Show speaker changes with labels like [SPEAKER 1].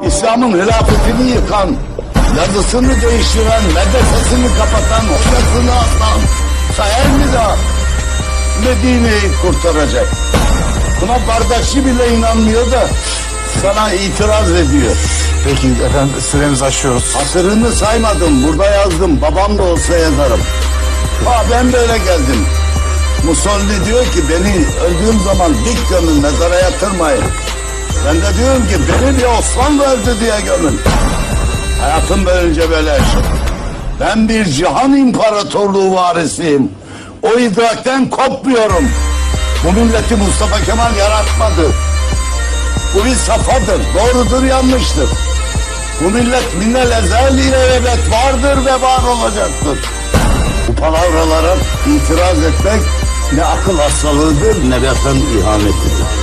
[SPEAKER 1] İslam'ın hilafetini yıkan, yazısını değiştiren, medresesini kapatan, hocasını atan, sayar mı da Medine'yi kurtaracak? Buna kardeşi bile inanmıyor da sana itiraz ediyor.
[SPEAKER 2] Peki efendim süremizi aşıyoruz.
[SPEAKER 1] Asırını saymadım, burada yazdım. Babam da olsa yazarım. Ha ben böyle geldim. Musolli diyor ki beni öldüğüm zaman dik gömün, mezara yatırmayın. Ben de diyorum ki beni bir Osmanlı öldü diye gömün. Hayatım boyunca böyle. Ben bir cihan imparatorluğu varisiyim. O idrakten kopmuyorum. Bu milleti Mustafa Kemal yaratmadı. Bu bir safadır, doğrudur, yanlıştır. Bu millet minnel ezeliyle ebed vardır ve var olacaktır. Bu palavralara itiraz etmek ne akıl hastalığıdır ne vatan ihanetidir.